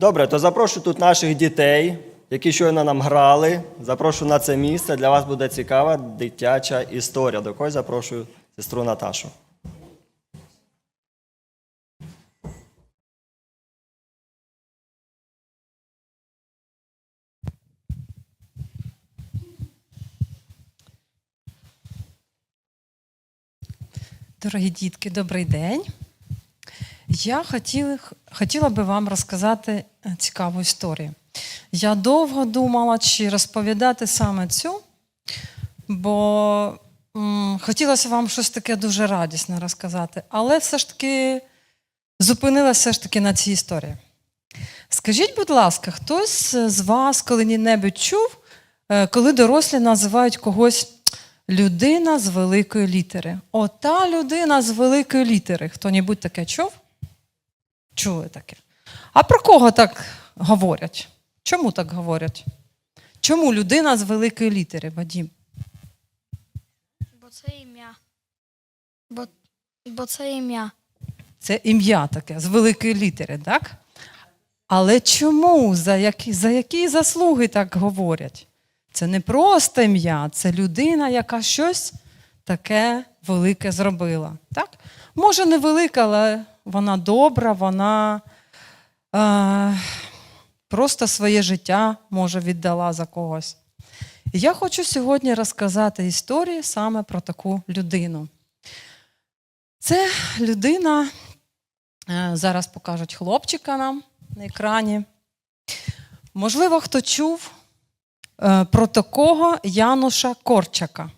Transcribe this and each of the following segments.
Добре, то запрошую тут наших дітей, які щойно нам грали. Запрошую на це місце. Для вас буде цікава дитяча історія. До когось запрошую сестру Наташу. Дорогі дітки, добрий день. Я хотіла, хотіла би вам розказати е, цікаву історію. Я довго думала, чи розповідати саме цю, бо м, хотілося вам щось таке дуже радісне розказати, але все ж таки зупинилася ж таки на цій історії. Скажіть, будь ласка, хтось з вас коли-небудь чув, е, коли дорослі називають когось людина з великої літери? Ота людина з великої літери. Хто-небудь таке чув? Чули таке. А про кого так говорять? Чому так говорять? Чому людина з великої літери, Вадім? Бо це ім'я. Бо, бо це ім'я. Це ім'я таке з великої літери, так? Але чому? За які, за які заслуги так говорять? Це не просто ім'я, це людина, яка щось таке велике зробила. Так? Може, не велика, але вона добра, вона е, просто своє життя може віддала за когось. І я хочу сьогодні розказати історію саме про таку людину. Це людина, е, зараз покажуть хлопчика нам на екрані. Можливо, хто чув е, про такого Януша Корчака.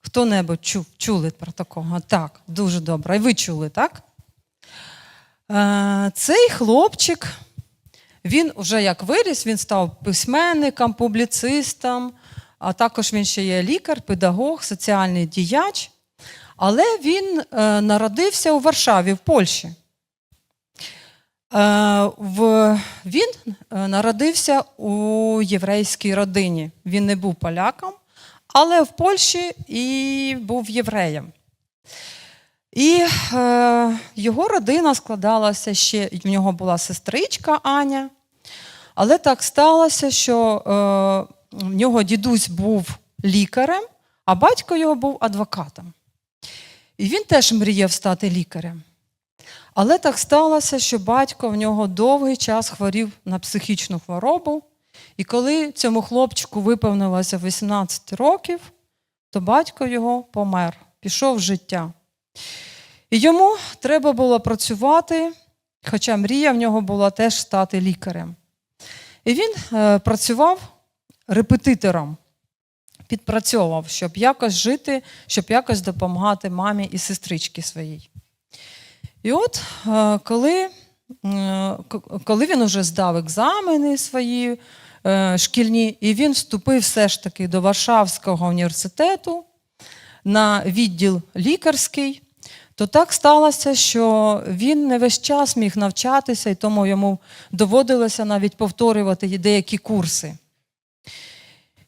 Хто-небудь чув, чули про такого? Так, дуже добре. І ви чули, так? Е, Цей хлопчик, він вже як виріс, він став письменником, публіцистом, а також він ще є лікар, педагог, соціальний діяч. Але він е, народився у Варшаві, в Польщі. Е, він народився у єврейській родині. Він не був поляком, але в Польщі і був євреєм. І е, його родина складалася ще, в нього була сестричка Аня. Але так сталося, що е, в нього дідусь був лікарем, а батько його був адвокатом. І він теж мріяв стати лікарем. Але так сталося, що батько в нього довгий час хворів на психічну хворобу. І коли цьому хлопчику виповнилося 18 років, то батько його помер, пішов з життя. І йому треба було працювати, хоча мрія в нього була теж стати лікарем. І він е, працював репетитором, підпрацьовував, щоб якось жити, щоб якось допомагати мамі і сестричці своїй. І от е, коли, е, коли він уже здав екзамени свої шкільні, і він вступив все ж таки до Варшавського університету на відділ лікарський, то так сталося, що він не весь час міг навчатися, і тому йому доводилося навіть повторювати деякі курси.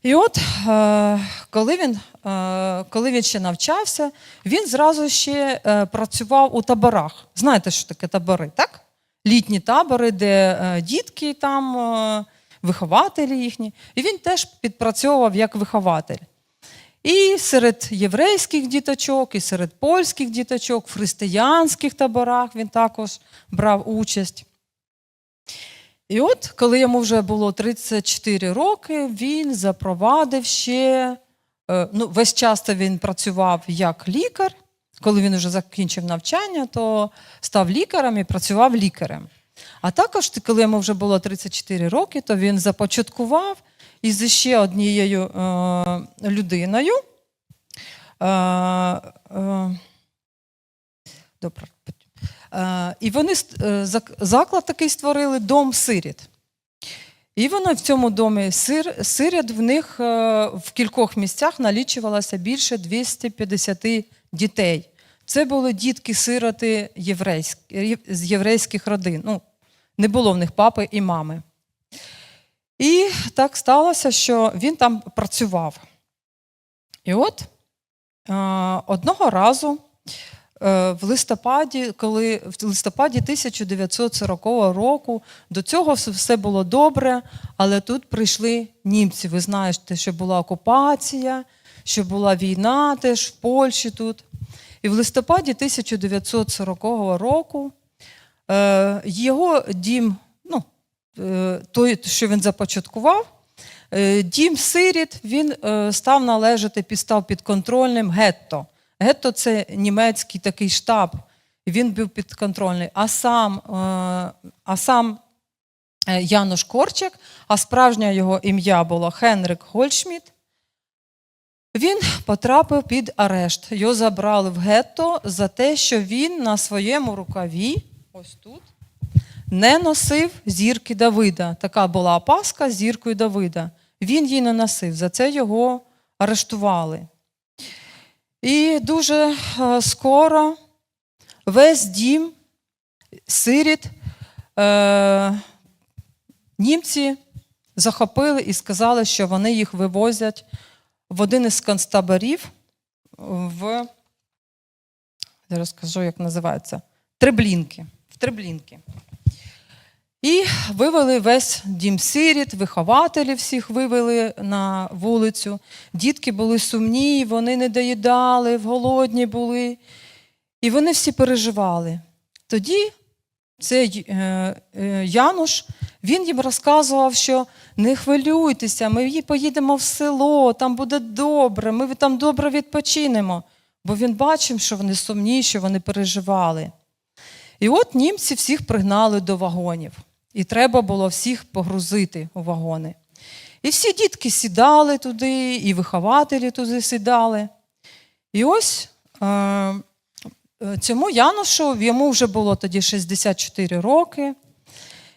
І от е, коли він, е, коли він ще навчався, він зразу ще е, працював у таборах. Знаєте, що таке табори, так? Літні табори, де дітки там, вихователі їхні. І він теж підпрацьовував як вихователь. І серед єврейських діточок, і серед польських діточок, в християнських таборах він також брав участь. І от, коли йому вже було 34 роки, він запровадив ще, е, ну, весь час він працював як лікар. Коли він вже закінчив навчання, то став лікарем і працював лікарем. А також, коли йому вже було 34 роки, то він започаткував із ще однією е, людиною. Е, е, добре. Е, і вони е, заклад такий створили дом сиріт. І вони в цьому домі сир, сиріт в них е, в кількох місцях налічувалося більше 250 дітей. Це були дітки-сироти єврейськ- з єврейських родин. Ну, не було в них папи і мами. І так сталося, що він там працював. І от е, одного разу е, в листопаді, коли в листопаді 1940 року до цього все- було добре, але тут прийшли німці. Ви знаєте, що була окупація, що була війна теж в Польщі тут. І в листопаді 1940 року е, його дім, той, що він започаткував, е, дім Сиріт, він е, став належати, підстав підконтрольним гетто. Гетто це німецький такий штаб, він був підконтрольний. А сам, е, а сам е, Януш Корчик, а справжнє його ім'я було Хенрик Гольшміт, він потрапив під арешт. Його забрали в гетто за те, що він на своєму рукаві, ось тут, не носив зірки Давида. Така була опаска з зіркою Давида. Він її не носив. За це його арештували. І дуже е, скоро весь дім сиріт е, німці захопили і сказали, що вони їх вивозять в один із концтаборів в зараз скажу, як називається, Треблінки. В Треблінки. І вивели весь дім сиріт, вихователів всіх вивели на вулицю. Дітки були сумні, вони не доїдали, голодні були. І вони всі переживали. Тоді цей е, е, Януш, він їм розказував, що не хвилюйтеся, ми поїдемо в село, там буде добре, ми там добре відпочинемо. Бо він бачив, що вони сумні, що вони переживали. І от німці всіх пригнали до вагонів, і треба було всіх погрузити у вагони. І всі дітки сідали туди, і вихователі туди сідали. І ось е, цьому Янушу, йому вже було тоді 64 роки.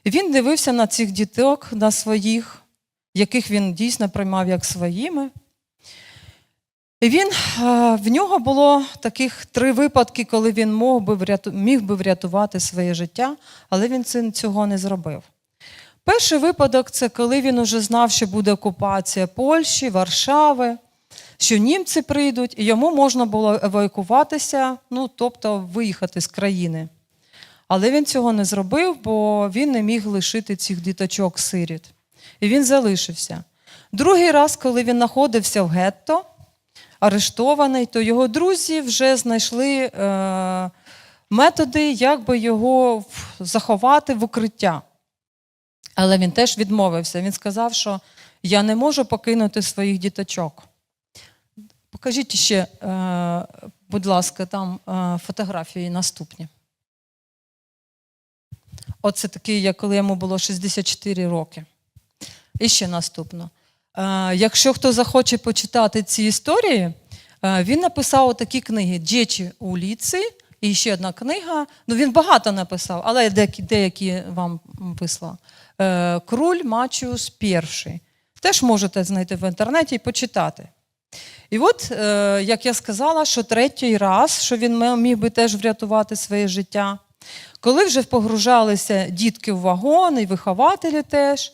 Він дивився на цих діток, на своїх, яких він дійсно приймав як своїми. Він, е, в нього було таких три випадки, коли він мог би міг би врятувати своє життя, але він цього не зробив. Перший випадок це коли він уже знав, що буде окупація Польщі, Варшави, що німці прийдуть, і йому можна було евакуватися, ну, тобто виїхати з країни. Але він цього не зробив, бо він не міг лишити цих діточок сиріт. І він залишився. Другий раз, коли він знаходився в гетто, арештований, то його друзі вже знайшли е, методи, як би його заховати в укриття. Але він теж відмовився. Він сказав, що я не можу покинути своїх діточок. Покажіть ще, е, будь ласка, там е, фотографії наступні. Оце такий, як коли йому було 64 роки. І ще наступно. Е, Якщо хто захоче почитати ці історії, е, він написав такі книги Дєчі уліці, і ще одна книга. Ну, він багато написав, але деякі, вам вислав. Е, Круль Мачіус перший. Теж можете знайти в інтернеті і почитати. І от, як я сказала, що третій раз, що він міг би теж врятувати своє життя, коли вже погружалися дітки в вагон, і вихователі теж,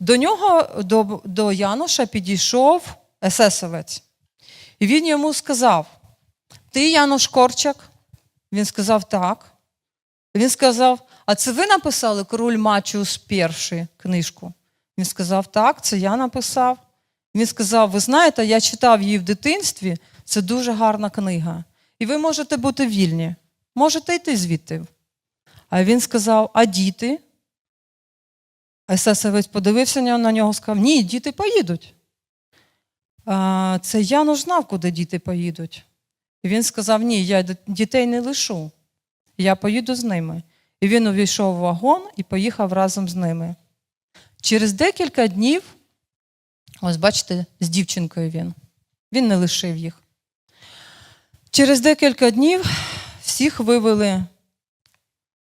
до нього, до, до Януша, підійшов есесовець. І він йому сказав: Ти, Януш Корчак? Він сказав так. Він сказав: А це ви написали король Мачіус перший книжку? Він сказав, так, це я написав. Він сказав: Ви знаєте, я читав її в дитинстві, це дуже гарна книга. І ви можете бути вільні, можете йти звідти. А він сказав: А діти? Есесовець подивився на нього і сказав: Ні, діти поїдуть. А, Це Януш знав, куди діти поїдуть. І він сказав: Ні, я дітей не лишу, я поїду з ними. І він увійшов в вагон і поїхав разом з ними. Через декілька днів, ось бачите, з дівчинкою він. Він не лишив їх. Через декілька днів всіх вивели,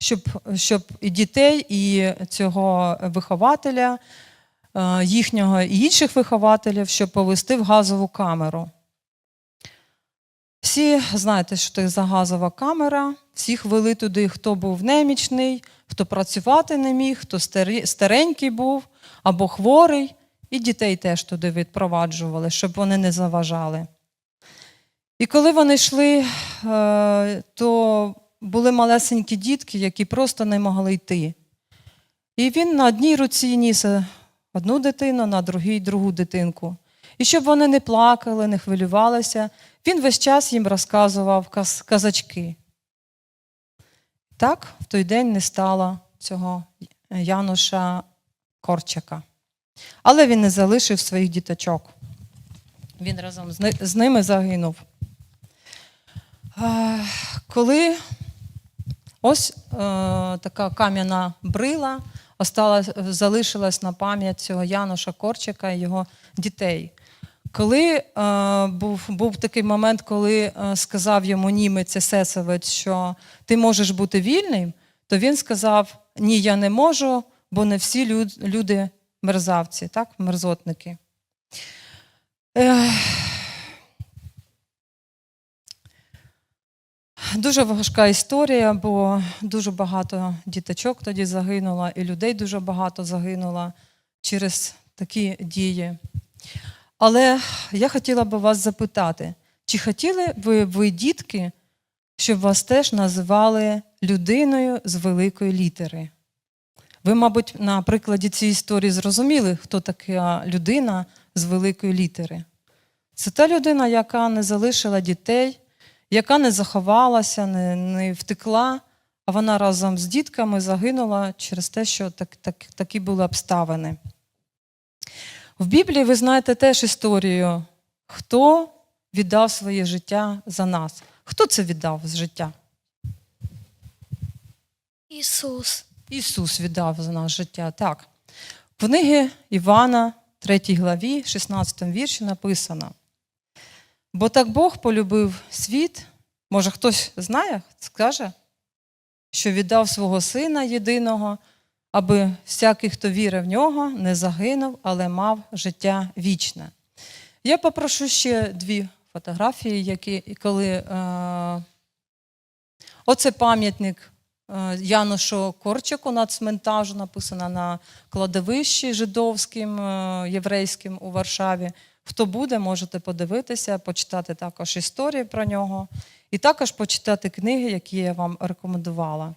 щоб, щоб і дітей, і цього вихователя, е, їхнього і інших вихователів, щоб повести в газову камеру. Всі знаєте, що це за газова камера. Всіх вели туди, хто був немічний, хто працювати не міг, хто старенький був або хворий, і дітей теж туди відпроваджували, щоб вони не заважали. І коли вони йшли, е, то були малесенькі дітки, які просто не могли йти. І він на одній руці ніс одну дитину, на другій другу дитинку. І щоб вони не плакали, не хвилювалися, він весь час їм розказував каз- казачки. Так, в той день не стало цього Януша Корчака. Але він не залишив своїх діточок. Він разом з ними загинув. Е, Коли ось е, така кам'яна брила осталась, залишилась на пам'ять цього Януша Корчика і його дітей. Коли е, був, був такий момент, коли е, сказав йому німець есесовець, що ти можеш бути вільним, то він сказав: Ні, я не можу, бо не всі люд, люди мерзавці, так, мерзотники. Ех. Дуже важка історія, бо дуже багато діточок тоді загинуло, і людей дуже багато загинуло через такі дії. Але я хотіла би вас запитати, чи хотіли ви, ви, дітки, щоб вас теж називали людиною з великої літери? Ви, мабуть, на прикладі цієї історії зрозуміли, хто така людина з великої літери. Це та людина, яка не залишила дітей, яка не заховалася, не, не втекла, а вона разом з дітками загинула через те, що так, так, такі були обставини. В Біблії ви знаєте теж історію, хто віддав своє життя за нас. Хто це віддав з життя? Ісус. Ісус віддав за нас життя. Так. В книги Івана, 3 главі, 16 вірші написано. Бо так Бог полюбив світ, може хтось знає, скаже, що віддав свого Сина єдиного, аби всякий, хто вірив в нього, не загинув, але мав життя вічне. Я попрошу ще дві фотографії, які коли е, оце пам'ятник е, Янушу Корчику на цментажу, написано на кладовищі жидовським, е, єврейським у Варшаві. Хто буде, можете подивитися, почитати також історії про нього, і також почитати книги, які я вам рекомендувала.